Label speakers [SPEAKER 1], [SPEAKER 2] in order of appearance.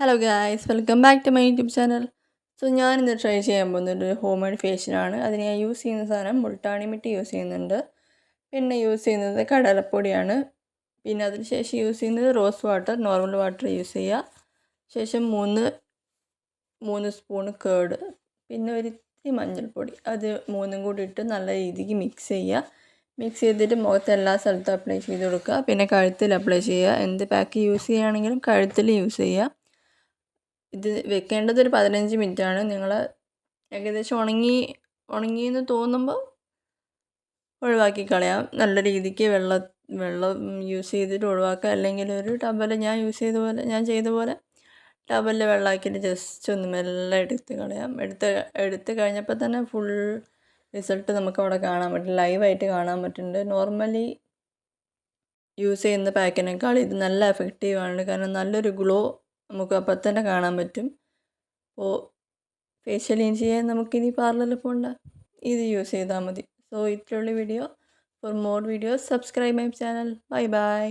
[SPEAKER 1] Hello guys welcome back to my YouTube channel so ഞാനിന്ന് try ചെയ്യാൻ പോകുന്നത് ഒരു ഹോം മെയ്ഡ് ഫേഷ്യനാണ് അതിന് ഞാൻ യൂസ് ചെയ്യുന്ന സാധനം മുൾട്ടാണി മിട്ടി യൂസ് ചെയ്യുന്നുണ്ട്. പിന്നെ യൂസ് ചെയ്യുന്നത് കടലപ്പൊടിയാണ്. പിന്നെ അതിന് ശേഷം യൂസ് ചെയ്യുന്നത് rose water normal water use ചെയ്യുക. ശേഷം മൂന്ന് മൂന്ന് സ്പൂൺ കേട് പിന്നെ ഒരു ഇത്തിരി മഞ്ഞൾപ്പൊടി. അത് മൂന്നും കൂടി ഇട്ട് നല്ല രീതിക്ക് മിക്സ് ചെയ്യുക. മിക്സ് ചെയ്തിട്ട് മുഖത്ത് എല്ലാ സ്ഥലത്തും അപ്ലൈ ചെയ്ത് കൊടുക്കുക. പിന്നെ കഴുത്തിൽ അപ്ലൈ ചെയ്യുക. എന്ത് പാക്ക് യൂസ് ചെയ്യുകയാണെങ്കിലും കഴുത്തിൽ യൂസ് ചെയ്യുക. ഇത് വെക്കേണ്ടത് ഒരു പതിനഞ്ച് മിനിറ്റാണ്. നിങ്ങൾ ഏകദേശം ഉണങ്ങി ഉണങ്ങിയെന്ന് തോന്നുമ്പോൾ ഒഴിവാക്കി കളയാം. നല്ല രീതിക്ക് വെള്ളം വെള്ളം യൂസ് ചെയ്തിട്ട് ഒഴിവാക്കുക. അല്ലെങ്കിൽ ഒരു ടബൽ ഞാൻ യൂസ് ചെയ്ത പോലെ ഞാൻ ചെയ്ത പോലെ ടബലിൽ വെള്ളമാക്കിയിട്ട് ജസ്റ്റ് ഒന്ന് മെല്ലെ എടുത്ത് കളയാം. എടുത്ത് എടുത്ത് കഴിഞ്ഞപ്പോൾ തന്നെ ഫുൾ റിസൾട്ട് നമുക്ക് അവിടെ കാണാൻ പറ്റും. ലൈവായിട്ട് കാണാൻ പറ്റുന്നുണ്ട്. നോർമലി യൂസ് ചെയ്യുന്ന പാക്കിനേക്കാൾ ഇത് നല്ല എഫക്റ്റീവാണ് കാരണം നല്ലൊരു ഗ്ലോ നമുക്ക് അപ്പം തന്നെ കാണാൻ പറ്റും. അപ്പോൾ ഫേഷ്യൽ ചെയ്യാൻ നമുക്കിനി പാർലറിൽ പോകണ്ട ഇത് യൂസ് ചെയ്താൽ മതി. സോ ഇത്രയുള്ള video for more videos subscribe my channel bye bye